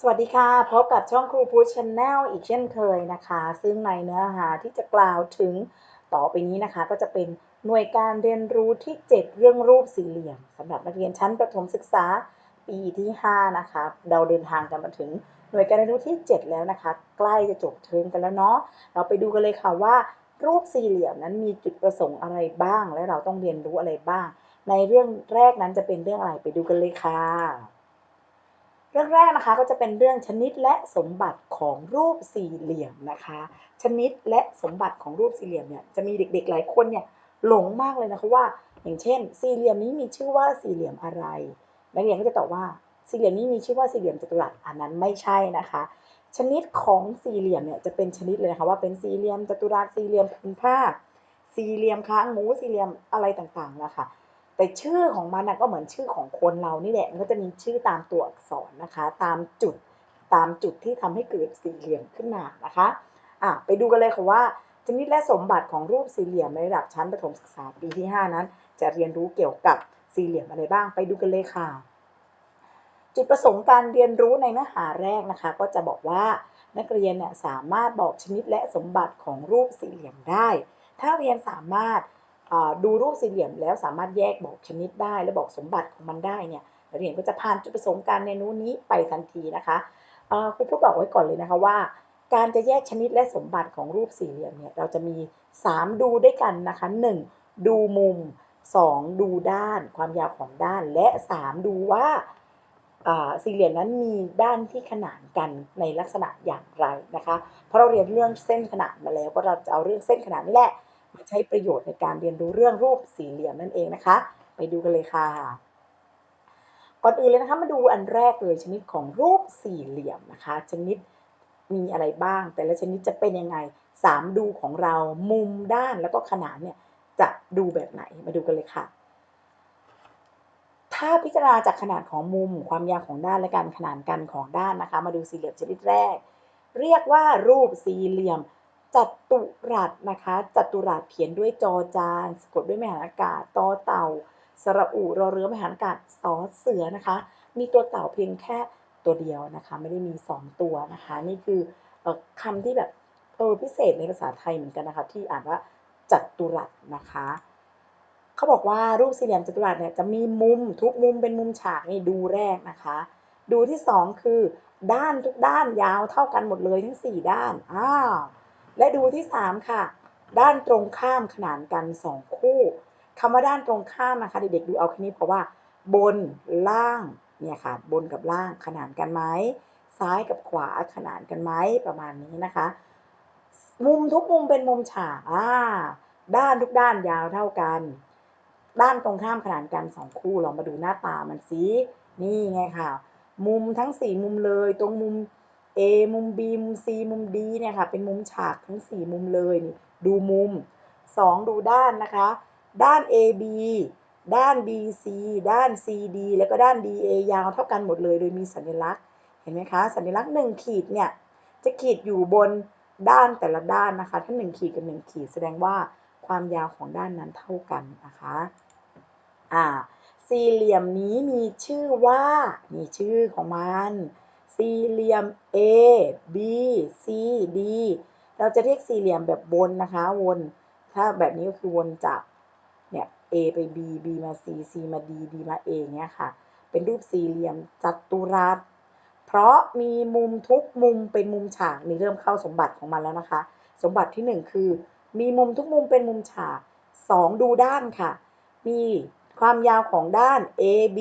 สวัสดีค่ะพบกับช่องครูพูชแนลอีกเช่นเคยนะคะ ซึ่งในเนื้อหาที่จะกล่าวถึงต่อไปนี้นะคะ ก็จะเป็นหน่วยการเรียนรู้ที่ 7 เรื่องรูปสี่เหลี่ยมสำหรับนักเรียนชั้นประถมศึกษาปีที่ 5 นะคะ เราเดินทางกันมาถึงหน่วยการเรียนรู้ที่ 7 แล้วนะคะ ใกล้จะจบเทอมกันแล้วเนาะเราไปดูกันเลยค่ะว่า รูปสี่เหลี่ยมนั้นมีจุดประสงค์อะไรบ้าง และเราต้องเรียนรู้อะไรบ้าง ในเรื่องแรกนั้นจะเป็นเรื่องอะไรไปดูกันเลยค่ะ รื่องแรกนะคะก็จะเป็นเรื่องชนิดและสมบัติของรูปสี่เหลี่ยมนะคะ ชนิดและสมบัติของรูปสี่เหลี่ยมเนี่ยจะมีเด็กๆหลายคนเนี่ยหลงมากเลยนะคะว่า อย่างเช่น สี่เหลี่ยมนี้มีชื่อว่าสี่เหลี่ยมอะไรนักเรียนก็จะตอบว่าสี่เหลี่ยมนี้มีชื่อว่าสี่เหลี่ยมจัตุรัสอันนั้นไม่ใช่นะคะ ชนิดของสี่เหลี่ยมเนี่ยจะเป็นชนิดเลยนะคะว่าเป็นสี่เหลี่ยมจัตุรัสสี่เหลี่ยมผืนผ้าสี่เหลี่ยมค้างหมูสี่เหลี่ยมอะไรต่างๆนะคะ แต่ชื่อของมันนะก็เหมือนชื่อของคนเรานี่แหละ มันก็จะมีชื่อตามตัวอักษรนะคะ ตามจุดตามจุดที่ทำให้เกิดสี่เหลี่ยมขึ้นมานะคะอะไปดูกันเลยค่ะว่าชนิดและสมบัติของรูปสี่เหลี่ยมในระดับชั้นประถมศึกษาปีที่ 5 นั้น จะเรียนรู้เกี่ยวกับสี่เหลี่ยมอะไรบ้าง ไปดูกันเลยค่ะ จุดประสงค์การเรียนรู้ในเนื้อหาแรกนะคะ ก็จะบอกว่านักเรียนเนี่ยสามารถบอกชนิดและสมบัติของรูปสี่เหลี่ยมได้ ถ้าเรียนสามารถ ดูรูปสี่เหลี่ยมแล้วสามารถแยกบอกชนิดได้ และบอกสมบัติของมันได้เนี่ยนักเรียนก็จะผ่านจุดประสงค์การเรียนรู้นี้ไปทันทีนะคะครูพูดบอกไว้ก่อนเลยนะคะว่า การจะแยกชนิดและสมบัติของรูปสี่เหลี่ยมเนี่ยเราจะมี 3 ดูด้วยกันนะคะ 1. ดูมุม 2. ดูด้านความยาวของด้าน และ 3. ดูว่าสี่เหลี่ยมนั้นมีด้านที่ขนานกันในลักษณะอย่างไรนะคะ เพราะเราเรียนเรื่องเส้นขนานมาแล้วก็เราจะเอาเรื่องเส้นขนานนี่แหละ ใช้ประโยชน์ในการเรียนรู้เรื่องรูปสี่เหลี่ยมนั่นเองนะคะ ไปดูกันเลยค่ะ ก่อนอื่นเลยนะคะมาดูอันแรกเลยชนิดของรูปสี่เหลี่ยมนะคะ ชนิดมีอะไรบ้าง แต่ละชนิดจะเป็นยังไงสามดูของเรามุมด้านแล้วก็ขนาดเนี่ยจะดูแบบไหนมาดูกันเลยค่ะ ถ้าพิจารณาจากขนาดของมุม ความยาวของด้านและการขนานกันของด้านนะคะ มาดูสี่เหลี่ยมชนิดแรก เรียกว่ารูปสี่เหลี่ยม จัตุรัสนะคะจัตุรัสเขียนด้วยจอจานสะกดด้วยไม่หันอากาศตอเต่า สระอุรอเรือไม่หันอากาศสอเสือนะคะ มีตัวเต่าเพียงแค่ตัวเดียวนะคะ ไม่ได้มี 2 ตัวนะคะ นี่คือคำที่แบบเออพิเศษในภาษาไทยเหมือนกันนะคะ ที่อ่านว่าจัตุรัสนะคะเขาบอกว่ารูปสี่เหลี่ยมจัตุรัสเนี่ยจะมีมุมทุกมุมเป็นมุมฉากนี่ดูแรกนะคะ ดูที่ 2 คือ ด้านทุกด้านยาวเท่ากันหมดเลยทั้ง 4 ด้านอ้าว และดูที่ 3 ค่ะ ด้านตรงข้ามขนานกัน 2 คู่คำว่าด้านตรงข้ามนะคะเด็กๆดูเอาแค่นี้เพราะว่า บนล่างเนี่ยค่ะ บนกับล่างขนานกันไหมซ้ายกับขวาขนานกันไหมประมาณนี้นะคะ มุมทุกมุมเป็นมุมฉากอ่าด้านทุกด้านยาวเท่ากัน ด้านตรงข้ามขนานกันสองคู่ลองมาดูหน้าตามันสินี่ไงค่ะ มุมทั้งสี่มุมเลย ตรงมุม A มุม B มุม C มุม D เนี่ยค่ะ เป็นมุมฉากทั้ง 4 มุมเลยนี่ดูมุม 2 ดูด้านนะคะ ด้าน AB ด้าน BC ด้าน CD แล้วก็ด้าน DA ยาวเท่ากันหมดเลยโดยมีสัญลักษณ์ เห็นไหมคะ สัญลักษณ์ 1 ขีดเนี่ยจะขีดอยู่บนด้านแต่ละด้านนะคะ ถ้า 1 ขีดกับ 1 ขีด แสดงว่าความยาวของด้านนั้นเท่ากันนะคะอ่าสี่เหลี่ยมนี้มีชื่อว่า มีชื่อของมัน สี่เหลี่ยม A B C D เราจะเรียกสี่เหลี่ยมแบบวนนะคะ วน ถ้าแบบนี้ก็คือวนจากเนี่ย A ไป B B มา C C มา D D มา A เนี่ยค่ะ เป็นรูปสี่เหลี่ยมจัตุรัส เพราะมีมุมทุกมุมเป็นมุมฉากนี่เริ่มเข้าสมบัติของมันแล้วนะคะ สมบัติที่ 1 คือ มีมุมทุกมุมเป็นมุมฉาก 2 ดูด้านค่ะ มีความยาวของด้าน AB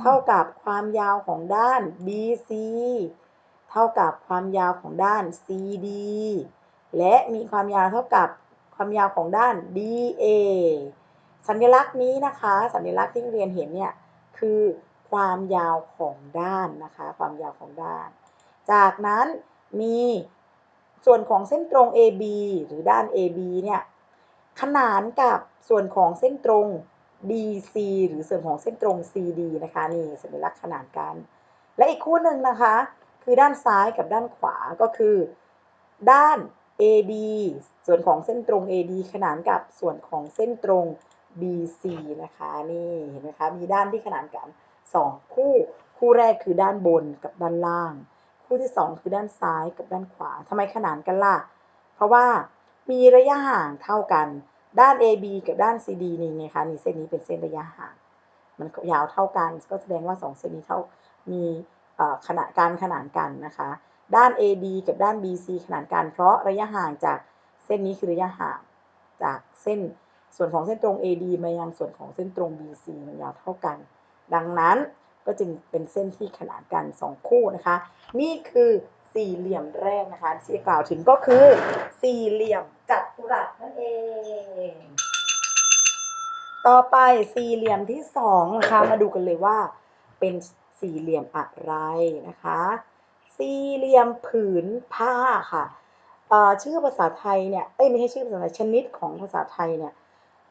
เท่ากับความยาวของด้าน BC เท่ากับความยาวของด้าน CD และมีความยาวเท่ากับความยาวของด้าน DA สัญลักษณ์นี้นะคะ สัญลักษณ์ที่เรียนเห็นเนี่ยคือความยาวของด้านนะคะ ความยาวของด้าน จากนั้นมีส่วนของเส้นตรง AB หรือด้าน AB เนี่ยขนานกับส่วนของเส้นตรง BC หรือส่วนของเส้นตรง CD นะคะนี่สัญลักษณ์ขนานกัน และอีกคู่หนึ่งนะคะ คือด้านซ้ายกับด้านขวาก็คือ ด้าน AD ส่วนของเส้นตรง AD ขนานกับส่วนของเส้นตรง BC นะคะนี่เห็นไหมคะมีด้านที่ขนานกัน 2 คู่ คู่แรกคือด้านบนกับด้านล่าง คู่ที่ 2 คือด้านซ้ายกับด้านขวาทำไมขนานกันล่ะ เพราะว่ามีระยะห่างเท่ากัน ด้าน AB กับด้าน CD นี่ไงคะนี่เส้นนี้เป็นเส้นระยะห่าง มันยาวเท่ากัน ก็แสดงว่า 2 เส้นนี้เท่า มีขนาดการขนานกันนะคะ ด้าน AD กับด้าน BC ขนานกัน เพราะระยะห่างจากเส้นนี้คือระยะห่างจากเส้นส่วนของเส้นตรง AD มายังส่วนของเส้นตรง BC มันยาวเท่ากัน ดังนั้นก็จึงเป็นเส้นที่ขนานกัน 2 คู่นะคะ นี่คือ สี่เหลี่ยมแรกนะคะที่จะกล่าวถึงก็คือสี่เหลี่ยมจัตุรัสนั่นเอง ต่อไปสี่เหลี่ยมที่สองนะคะมาดูกันเลยว่า เป็นสี่เหลี่ยมอะไรนะคะ สี่เหลี่ยมผืนผ้าค่ะชื่อภาษาไทยเนี่ยเอ้ยไม่ใช่ชื่อภาษาไทยชนิดของภาษาไทยเนี่ย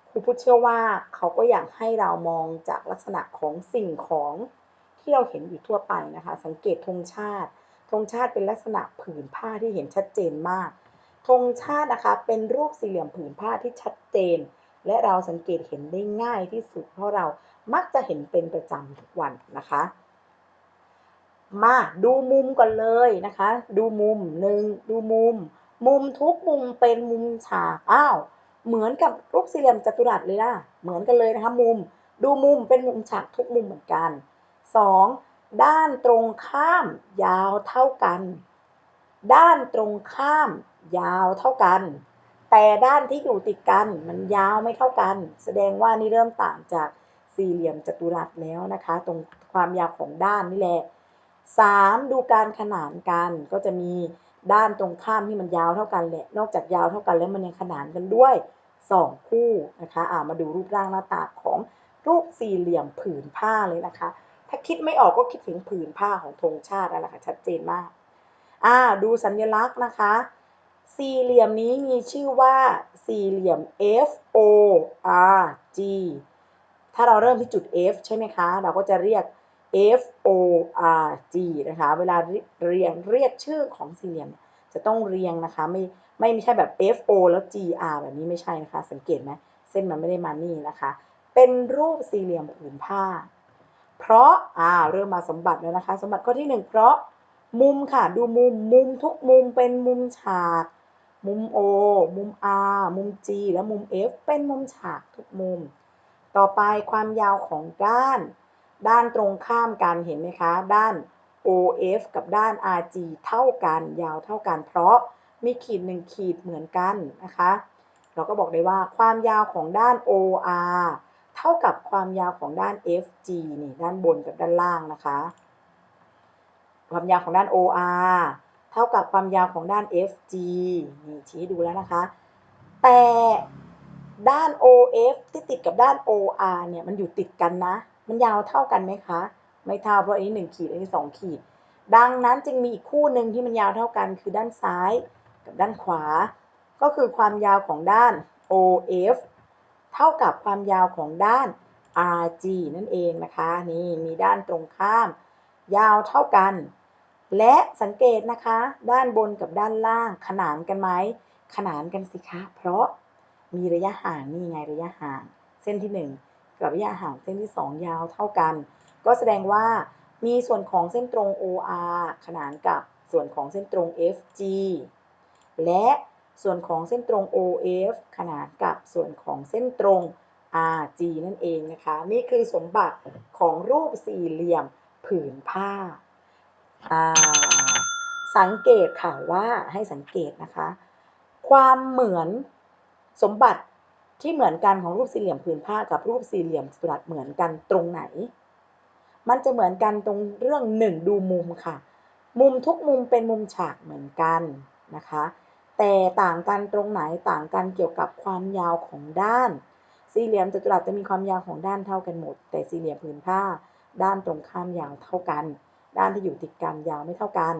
ครูพูดเชื่อว่าเขาก็อยากให้เรามองจากลักษณะของสิ่งของที่เราเห็นอยู่ทั่วไปนะคะ สังเกตธงชาติ ธงชาติเป็นลักษณะผืนผ้าที่เห็นชัดเจนมากธงชาตินะคะเป็นรูปสี่เหลี่ยมผืนผ้าที่ชัดเจน และเราสังเกตเห็นได้ง่ายที่สุด เพราะเรามักจะเห็นเป็นประจำทุกวันนะคะ มาดูมุมก่อนเลยนะคะ ดูมุมหนึ่งดูมุม มุมทุกมุมเป็นมุมฉากอ้าวเหมือนกับรูปสี่เหลี่ยมจัตุรัสเลยนะเหมือนกันเลยนะคะมุม ดูมุมเป็นมุมฉากทุกมุมเหมือนกัน 2. ด้านตรงข้ามยาวเท่ากัน ด้านตรงข้ามยาวเท่ากัน แต่ด้านที่อยู่ติดกันมันยาวไม่เท่ากัน แสดงว่านี่เริ่มต่างจากสี่เหลี่ยมจัตุรัสแล้วนะคะ ตรงความยาวของด้านนี่แหละ 3. ดูการขนานกันก็จะมีด้านตรงข้ามที่มันยาวเท่ากันแหละ นอกจากยาวเท่ากันแล้วมันยังขนานกันด้วย 2 คู่นะคะอ่ามาดูรูปร่างหน้าตาของรูปสี่เหลี่ยมผืนผ้าเลยนะคะ ถ้าคิดไม่ออกก็คิดถึงผืนผ้าของธงชาตินั่นแหละค่ะชัดเจนมากอ่าดูสัญลักษณ์นะคะ สี่เหลี่ยมนี้มีชื่อว่าสี่เหลี่ยม F O R G ถ้าเราเริ่มที่จุด F ใช่ไหมคะ เราก็จะเรียก F O R G นะคะ เวลาเรียงเรียกชื่อของสี่เหลี่ยม จะต้องเรียงนะคะ ไม่ไม่ไม่ใช่แบบ F O แล้ว G R แบบนี้ไม่ใช่นะคะ สังเกตไหมเส้นมันไม่ได้มานี่นะคะ เป็นรูปสี่เหลี่ยมผืนผ้า เพราะอ่าเริ่มมาสมบัติแล้วนะคะ สมบัติข้อที่ 1 เพราะมุมค่ะดูมุมมุมทุกมุมเป็นมุมฉาก มุม O มุม R มุม G และมุม F เป็นมุมฉากทุกมุม ต่อไปความยาวของด้าน ด้านตรงข้ามกันเห็นไหมคะ ด้าน OF กับด้าน RG เท่ากันยาวเท่ากัน เพราะมีขีดหนึ่งขีดเหมือนกันนะคะ เราก็บอกได้ว่าความยาวของด้าน OR เท่ากับความยาวของด้าน FG นี่ด้านบนกับด้านล่างนะคะ ความยาวของด้าน OR เท่ากับความยาวของด้าน FG นี่ชี้ดูแล้วนะคะ แต่ด้าน OF ที่ติดกับด้าน OR เนี่ยมันอยู่ติดกันนะ มันยาวเท่ากันไหมคะ ไม่เท่าเพราะอันนี้ 1 ขีดอันนี้ 2 ขีด ดังนั้นจึงมีอีกคู่หนึ่งที่มันยาวเท่ากันคือด้านซ้ายกับด้านขวา ก็คือความยาวของด้าน OF เท่ากับความยาวของด้าน RG นั่นเองนะคะ นี่มีด้านตรงข้าม ยาวเท่ากัน และสังเกตนะคะ ด้านบนกับด้านล่างขนานกันไหม ขนานกันสิคะ เพราะมีระยะห่างนี่ไงระยะห่าง เส้นที่ 1 กับระยะห่างเส้นที่ 2 ยาวเท่ากัน ก็แสดงว่ามีส่วนของเส้นตรง OR ขนานกับส่วนของเส้นตรง FG และ ส่วนของเส้นตรง OF ขนานกับส่วนของเส้นตรง RG นั่นเองนะคะ นี่คือสมบัติของรูปสี่เหลี่ยมผืนผ้า สังเกตค่ะว่าให้สังเกตนะคะ ความเหมือนสมบัติที่เหมือนกันของรูปสี่เหลี่ยมผืนผ้ากับรูปสี่เหลี่ยมสลัดเหมือนกันตรงไหน มันจะเหมือนกันตรงเรื่องหนึ่งดูมุมค่ะ มุมทุกมุมเป็นมุมฉากเหมือนกันนะคะ แต่ต่างกันตรงไหนต่างกันเกี่ยวกับความยาวของด้าน สี่เหลี่ยมจัตุรัสจะมีความยาวของด้านเท่ากันหมด แต่สี่เหลี่ยมผืนผ้า ด้านตรงข้ามยาวเท่ากัน ด้านที่อยู่ติดกันยาวไม่เท่ากัน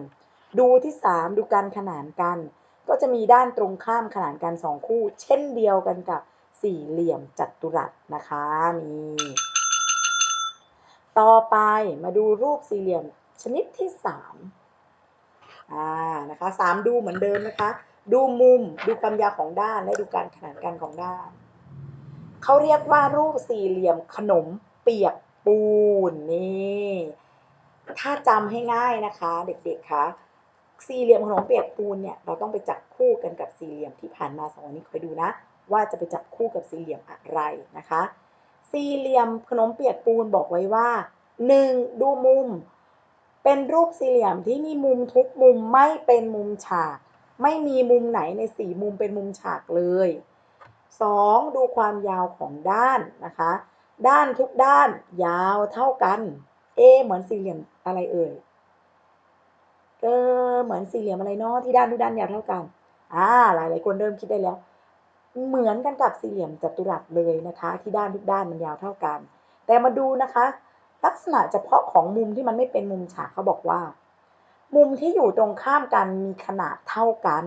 ดูที่ 3 ดูการขนานกัน ก็จะมีด้านตรงข้ามขนานกัน 2 คู่ เช่นเดียวกันกับสี่เหลี่ยมจัตุรัสนะคะนี่ต่อไปมาดูรูปสี่เหลี่ยมชนิดที่3อ่านะคะสามดูเหมือนเดิมนะคะ ดูมุมดูความยาวของด้านและดูการขนานกันของด้านเขาเรียกว่ารูปสี่เหลี่ยมขนมเปียกปูนนี่ถ้าจำให้ง่ายนะคะ เด็กๆคะสี่เหลี่ยมขนมเปียกปูนเนี่ยเราต้องไปจับคู่กันกับสี่เหลี่ยมที่ผ่านมาสองวันนี้คอยดูนะ ว่าจะไปจับคู่กับสี่เหลี่ยมอะไรนะคะ สี่เหลี่ยมขนมเปียกปูนบอกไว้ว่า 1. ดูมุม เป็นรูปสี่เหลี่ยมที่มีมุมทุกมุมไม่เป็นมุมฉาก ไม่มีมุมไหนในสี่มุมเป็นมุมฉากเลย 2. ดูความยาวของด้านนะคะ ด้านทุกด้านยาวเท่ากัน เอ เหมือนสี่เหลี่ยมอะไรเอ่ยเออเหมือนสี่เหลี่ยมอะไรเนาะที่ด้านทุกด้านยาวเท่ากันอ่าหลายหลายคนเริ่มคิดได้แล้ว เหมือนกันกับสี่เหลี่ยมจัตุรัสเลยนะคะ ที่ด้านทุกด้านมันยาวเท่ากัน แต่มาดูนะคะ ลักษณะเฉพาะของมุมที่มันไม่เป็นมุมฉากเขาบอกว่า มุมที่อยู่ตรงข้ามกันมีขนาดเท่ากัน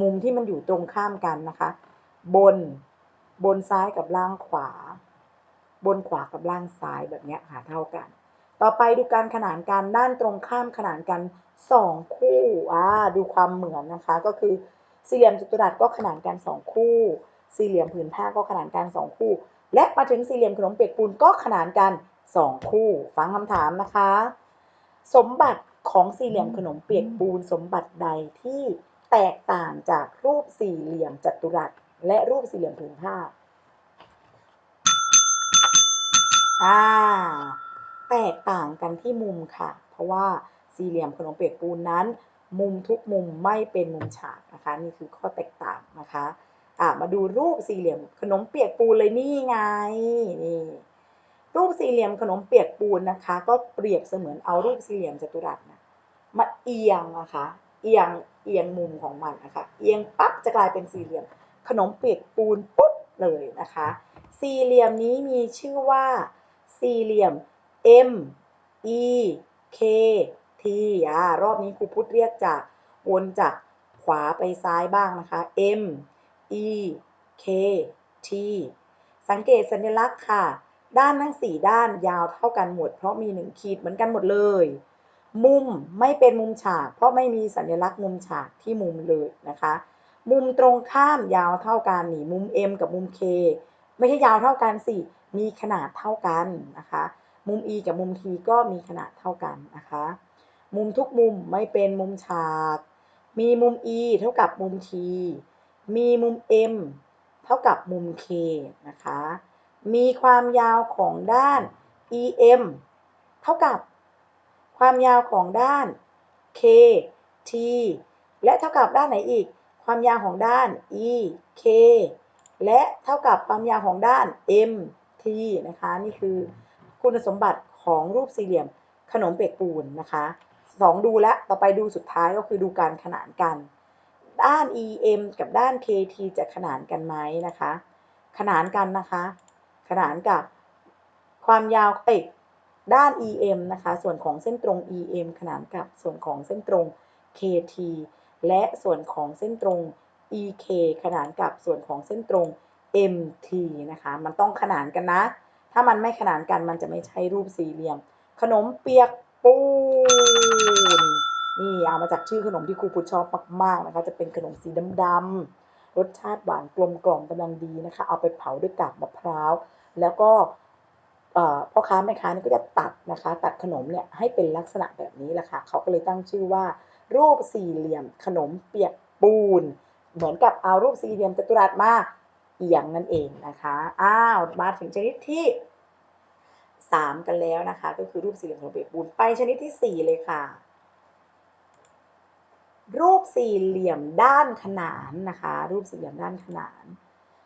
มุมที่มันอยู่ตรงข้ามกันนะคะ บน บนซ้ายกับล่างขวา บนขวากับล่างซ้ายแบบนี้หาเท่ากัน ต่อไปดูการขนานกันด้านตรงข้ามขนานกันสองคู่อ่าดูความเหมือนนะคะ ก็คือสี่เหลี่ยมจัตุรัสก็ขนานกันสองคู่ สี่เหลี่ยมผืนผ้าก็ขนานกันสองคู่ และมาถึงสี่เหลี่ยมขนมเปียกปูนก็ขนานกันสองคู่ ฟังคำถามนะคะ สมบัติ ของสี่เหลี่ยมขนมเปียกปูนสมบัติใดที่แตกต่างจากรูปสี่เหลี่ยมจัตุรัส และรูปสี่เหลี่ยมผืนผ้าอ่าแตกต่างกันที่มุมค่ะ เพราะว่าสี่เหลี่ยมขนมเปียกปูนนั้น มุมทุกมุมไม่เป็นมุมฉากนะคะนี่คือข้อแตกต่างนะคะอ่ามาดูรูปสี่เหลี่ยมขนมเปียกปูนเลยนี่ไงนี่รูปสี่เหลี่ยมขนมเปียกปูนนะคะ ก็เปรียบเสมือนเอารูปสี่เหลี่ยมจัตุรัสนะ มาเอียงนะคะเอียงเอียงมุมของมันนะคะเอียงปั๊บจะกลายเป็นสี่เหลี่ยม ขนมเปียกปูนปุ๊บเลยนะคะ สี่เหลี่ยมนี้มีชื่อว่า สี่เหลี่ยม M E K T อ่ารอบนี้ครูพุทธเรียกจากวนจากขวาไปซ้ายบ้างนะคะ M E K T สังเกตสัญลักษณ์ค่ะ ด้านทั้ง4ด้านยาวเท่ากันหมด เพราะมี1ขีดเหมือนกันหมดเลย มุมไม่เป็นมุมฉาก เพราะไม่มีสัญลักษณ์มุมฉากที่มุมเลยนะคะ มุมตรงข้ามยาวเท่ากันนี่มุม M กับมุม K ไม่ใช่ยาวเท่ากันสิ มีขนาดเท่ากันนะคะ มุม E กับมุม T ก็มีขนาดเท่ากันนะคะ มุมทุกมุมไม่เป็นมุมฉาก มีมุม E เท่ากับมุม T มีมุม M เท่ากับมุม K นะคะ มีความยาวของด้าน EM เท่ากับ ความยาวของด้าน K T และเท่ากับด้านไหนอีก ความยาวของด้าน E K และเท่ากับความยาวของด้าน M T นะคะ นี่คือคุณสมบัติของรูปสี่เหลี่ยมขนมเปียกปูนนะคะสองดูแล้วต่อไปดูสุดท้ายก็คือดูการขนานกัน ด้าน EM กับด้าน KT จะขนานกันไหมนะคะ ขนานกันนะคะ ขนานกับความยาวเอ้ ด้าน EM นะคะ ส่วนของเส้นตรง EM ขนานกับส่วนของเส้นตรง KT และส่วนของเส้นตรง EK ขนานกับส่วนของเส้นตรง MT นะคะ มันต้องขนานกันนะ ถ้ามันไม่ขนานกันมันจะไม่ใช่รูปสี่เหลี่ยม ขนมเปียกปูน นี่เอามาจากชื่อขนมที่ครูพุทธชอบมากๆนะคะ จะเป็นขนมสีดำๆ รสชาติหวานกลมกล่อมกำลังดีนะคะ เอาไปเผาด้วยกากมะพร้าว แล้วก็ พ่อค้าแม่ค้านี่ก็จะตัดนะคะ ตัดขนมเนี่ยให้เป็นลักษณะแบบนี้แหละค่ะเขาก็เลยตั้งชื่อว่า รูปสี่เหลี่ยมขนมเปียกปูน เหมือนกับเอารูปสี่เหลี่ยมจัตุรัสมาเอียงนั่นเองนะคะอ้าวมาถึงชนิดที่3กันแล้วนะคะ ก็คือรูปสี่เหลี่ยมขนมเปียกปูนไปชนิดที่4เลยค่ะ รูปสี่เหลี่ยมด้านขนานนะคะ รูปสี่เหลี่ยมด้านขนาน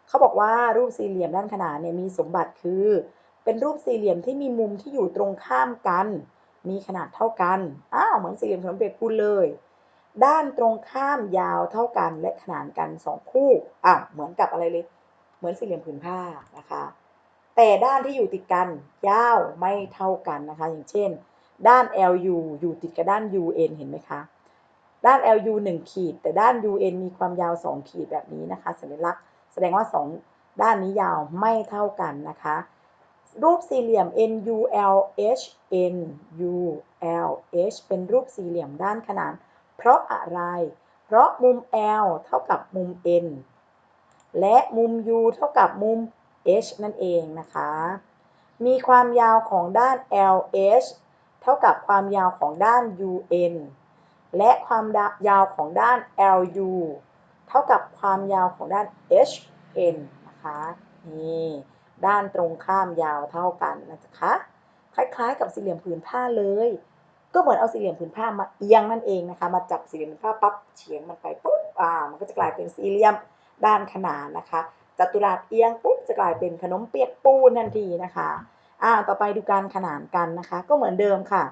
เขาบอกว่ารูปสี่เหลี่ยมด้านขนานเนี่ยมีสมบัติคือ เป็นรูปสี่เหลี่ยมที่มีมุมที่อยู่ตรงข้ามกัน มีขนาดเท่ากัน อ้าวเหมือนสี่เหลี่ยมขนมเปียกปูนเลย ด้านตรงข้ามยาวเท่ากันและขนานกัน2คู่ อ้าวเหมือนกับอะไรเลย เหมือนสี่เหลี่ยมผืนผ้านะคะ แต่ด้านที่อยู่ติดกันยาวไม่เท่ากันนะคะ อย่างเช่น ด้าน LU อยู่ติดกับด้าน UN เห็นไหมคะ ด้าน LU 1ขีด แต่ด้าน UN มีความยาว 2 ขีดแบบนี้นะคะสัญลักษณ์แสดงว่า 2 ด้านนี้ยาวไม่เท่ากันนะคะ รูปสี่เหลี่ยม NULH NULH เป็นรูปสี่เหลี่ยมด้านขนาน เพราะอะไร เพราะมุม L เท่ากับมุม N และมุม U เท่ากับมุม H นั่นเองนะคะ มีความยาวของด้าน LH เท่ากับความยาวของด้าน UN และความยาวของด้าน LU เท่ากับความยาวของด้าน HN นะคะ นี่ ด้านตรงข้ามยาวเท่ากันนะคะคล้ายๆ กับสี่เหลี่ยมผืนผ้าเลย ก็เหมือนเอาสี่เหลี่ยมผืนผ้ามาเอียงนั่นเองนะคะ มาจับสี่เหลี่ยมผืนผ้าปั๊บเฉียงมันไปปุ๊บอ่ามันก็จะกลายเป็นสี่เหลี่ยมด้านขนานนะคะจัตุรัสเอียงปุ๊บจะกลายเป็นขนมเปียกปูนทันทีนะคะอ่าต่อไปดูการขนานกันนะคะ ก็เหมือนเดิมค่ะ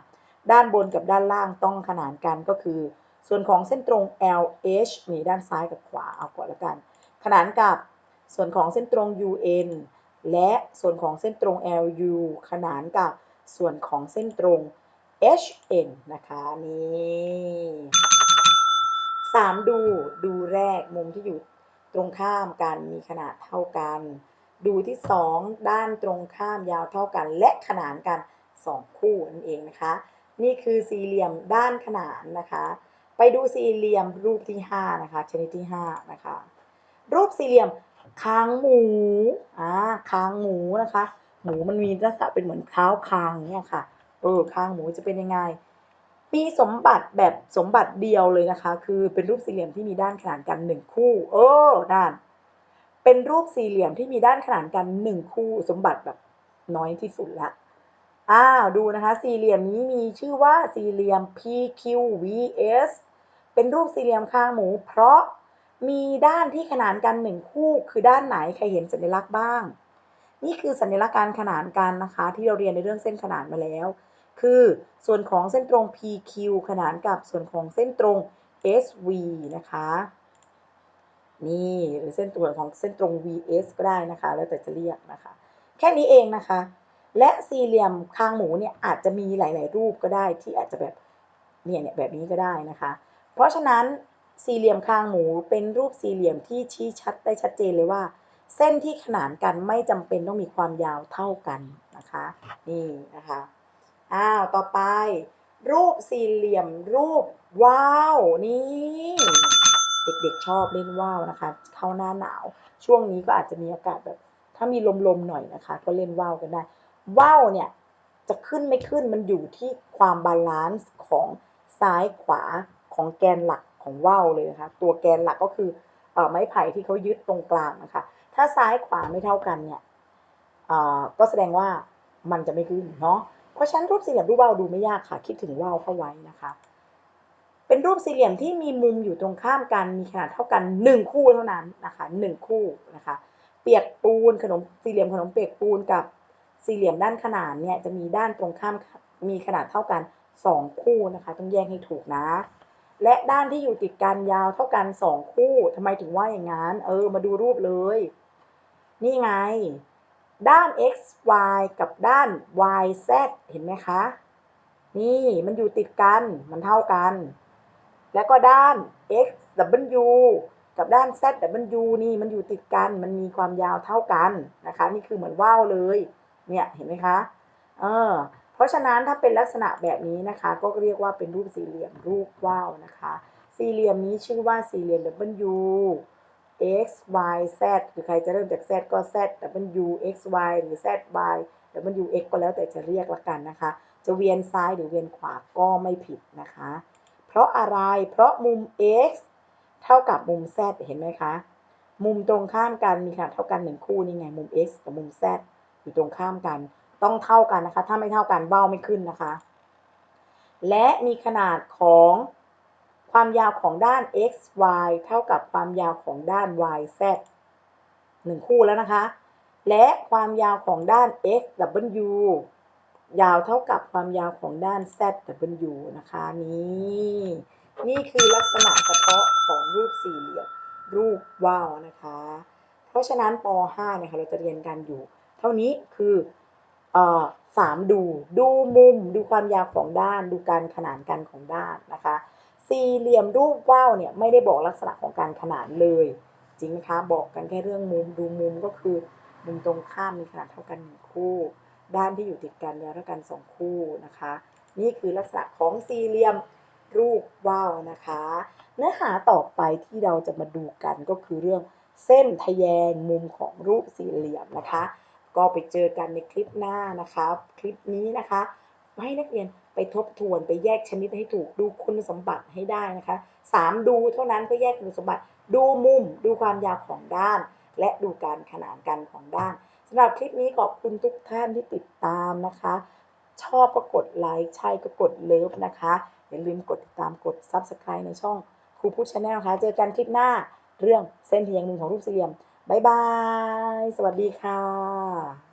ด้านบนกับด้านล่างต้องขนานกันก็คือ ส่วนของเส้นตรง LH มีด้านซ้ายกับขวาเอาก่อนแล้วกัน ขนานกับส่วนของเส้นตรง UN และส่วนของเส้นตรง LU ขนานกับส่วนของเส้นตรง HN นะคะนี่สามดูดูแรกมุมที่อยู่ตรงข้ามกันมีขนาดเท่ากัน ดูที่สองด้านตรงข้ามยาวเท่ากัน และขนานกันสองคู่นั่นเองนะคะ นี่คือสี่เหลี่ยมด้านขนานนะคะ ไปดูสี่เหลี่ยมรูปที่5นะคะชนิดที่5นะคะรูปสี่เหลี่ยม คางหมู อ่าคางหมูนะคะ หมูมันมีลักษณะเป็นเหมือนเท้าคางเนี่ยค่ะ เออ คางหมูจะเป็นยังไง มีสมบัติแบบสมบัติเดียวเลยนะคะ คือเป็นรูปสี่เหลี่ยมที่มีด้านขนานกันหนึ่งคู่ เออด้านเป็นรูปสี่เหลี่ยมที่มีด้านขนานกันหนึ่งคู่สมบัติแบบน้อยที่สุดละอ้าวดูนะคะ สี่เหลี่ยมนี้มีชื่อว่าสี่เหลี่ยม PQVS เป็นรูปสี่เหลี่ยมคางหมู เพราะ มีด้านที่ขนานกันหนึ่งคู่คือด้านไหนใครเห็นสัญลักษณ์บ้าง นี่คือสัญลักษณ์การขนานกันนะคะ ที่เราเรียนในเรื่องเส้นขนานมาแล้ว คือส่วนของเส้นตรง PQ ขนานกับส่วนของเส้นตรง SV นะคะนี่หรือเส้นตรงของเส้นตรง VS ก็ได้นะคะ แล้วแต่จะเรียกนะคะ แค่นี้เองนะคะ และสี่เหลี่ยมคางหมูเนี่ยอาจจะมีหลาย ๆ รูปก็ได้ที่อาจจะแบบเนี่ยเนี่ยแบบนี้ก็ได้นะคะ เพราะฉะนั้น สี่เหลี่ยมคางหมูเป็นรูปสี่เหลี่ยมที่ชี้ชัดได้ชัดเจนเลยว่า เส้นที่ขนานกันไม่จำเป็นต้องมีความยาวเท่ากันนะคะนี่นะคะอ้าวต่อไป รูปสี่เหลี่ยมรูปว้าวนี่เด็กๆชอบเล่นว่าวนะคะ เข้าหน้าหนาว ช่วงนี้ก็อาจจะมีอากาศแบบ ถ้ามีลมๆหน่อยนะคะ ก็เล่นว่าวกันได้ว่าวเนี่ยจะขึ้นไม่ขึ้นมันอยู่ที่ความบาลานซ์ของซ้ายขวาของแกนหลัก ของว่าวเลยนะคะตัวแกนหลักก็คือไม้ไผ่ที่เขายึดตรงกลางนะคะถ้าซ้ายขวาไม่เท่ากันเนี่ยก็แสดงว่ามันจะไม่ขึ้นเนาะเพราะฉะนั้นรูปสี่เหลี่ยมรูปว่าวดูไม่ยากค่ะ คิดถึงว่าวเข้าไว้นะคะ เป็นรูปสี่เหลี่ยมที่มีมุมอยู่ตรงข้ามกันมีขนาดเท่ากัน1คู่เท่านั้นนะคะ1คู่นะคะ เปียกปูนขนมสี่เหลี่ยมขนมเปียกปูนกับสี่เหลี่ยมด้านขนานเนี่ยจะมีด้านตรงข้ามมีขนาดเท่ากัน 2 คู่นะคะ ต้องแยกให้ถูกนะ และด้านที่อยู่ติดกันยาวเท่ากันสองคู่ทำไมถึงว่าอย่างนั้น เออ มาดูรูปเลย นี่ไง ด้าน x y กับด้าน y z เห็นไหมคะ นี่มันอยู่ติดกัน มันเท่ากัน แล้วก็ด้าน x w กับด้าน z w นี่มันอยู่ติดกัน มันมีความยาวเท่ากันนะคะ นี่คือเหมือนว่าวเลย เนี่ย เห็นไหมคะ เออ ราะฉะนั้นถ้าเป็นลักษณะแบบนี้นะคะ ก็เรียกว่าเป็นรูปสี่เหลี่ยมรูปว่าวนะคะ สี่เหลี่ยมนี้ชื่อว่าสี่เหลี่ยม W x y z หรือใครจะเริ่มจาก z ก็ z w x y หรือ z y w x ก็แล้วแต่จะเรียกละกันนะคะ จะเวียนซ้ายหรือเวียนขวาก็ไม่ผิดนะคะ เพราะอะไรเพราะมุม x เท่ากับมุม z เห็นไหมคะ มุมตรงข้ามกันมีขนาดเท่ากันหนึ่งคู่นี่ไงมุม x กับมุม z อยู่ตรงข้ามกัน ต้องเท่ากันนะคะ ถ้าไม่เท่ากันเบ้าไม่ขึ้นนะคะ และมีขนาดของความยาวของด้าน x y เท่ากับความยาวของด้าน y z หนึ่งคู่แล้วนะคะ และความยาวของด้าน x w ยาวเท่ากับความยาวของด้าน z w นะคะนี่นี่คือลักษณะเฉพาะของรูปสี่เหลี่ยมรูปว่าวนะคะ เพราะฉะนั้นป .5 เนี่ยค่ะเราจะเรียนกันอยู่ เท่านี้คือ สามดู ดูมุม ดูความยาวของด้าน ดูการขนานกันของด้านนะคะ สี่เหลี่ยมรูปว่าวเนี่ยไม่ได้บอกลักษณะของการขนานเลย จริงไหมคะ บอกกันแค่เรื่องมุม ดูมุมก็คือ มุมตรงข้ามมีขนาดเท่ากันหนึ่งคู่ ด้านที่อยู่ติดกันยาวเท่ากันสองคู่นะคะ นี่คือลักษณะของสี่เหลี่ยมรูปว่าวนะคะ เนื้อหาต่อไปที่เราจะมาดูกันก็คือเรื่องเส้นทแยงมุมของรูปสี่เหลี่ยมนะคะ ก็ไปเจอกันในคลิปหน้านะคะ คลิปนี้นะคะ ให้นักเรียนไปทบทวนไปแยกชนิดให้ถูกดูคุณสมบัติให้ได้นะคะสามดูเท่านั้นเพื่อแยกคุณสมบัติ ดูมุม ดูความยาวของด้าน และดูการขนานกันของด้านสำหรับคลิปนี้ขอบคุณทุกท่านที่ติดตามนะคะ ชอบก็กดไลค์ใช่ก็กดเลิฟนะคะอย่าลืมกดติดตามกด Subscribe ในช่องครูพุชาแนลค่ะ เจอกันคลิปหน้าเรื่องเส้นเทียงหนึ่งของรูปสี่เหลี่ยม บ๊ายบาย สวัสดีค่ะ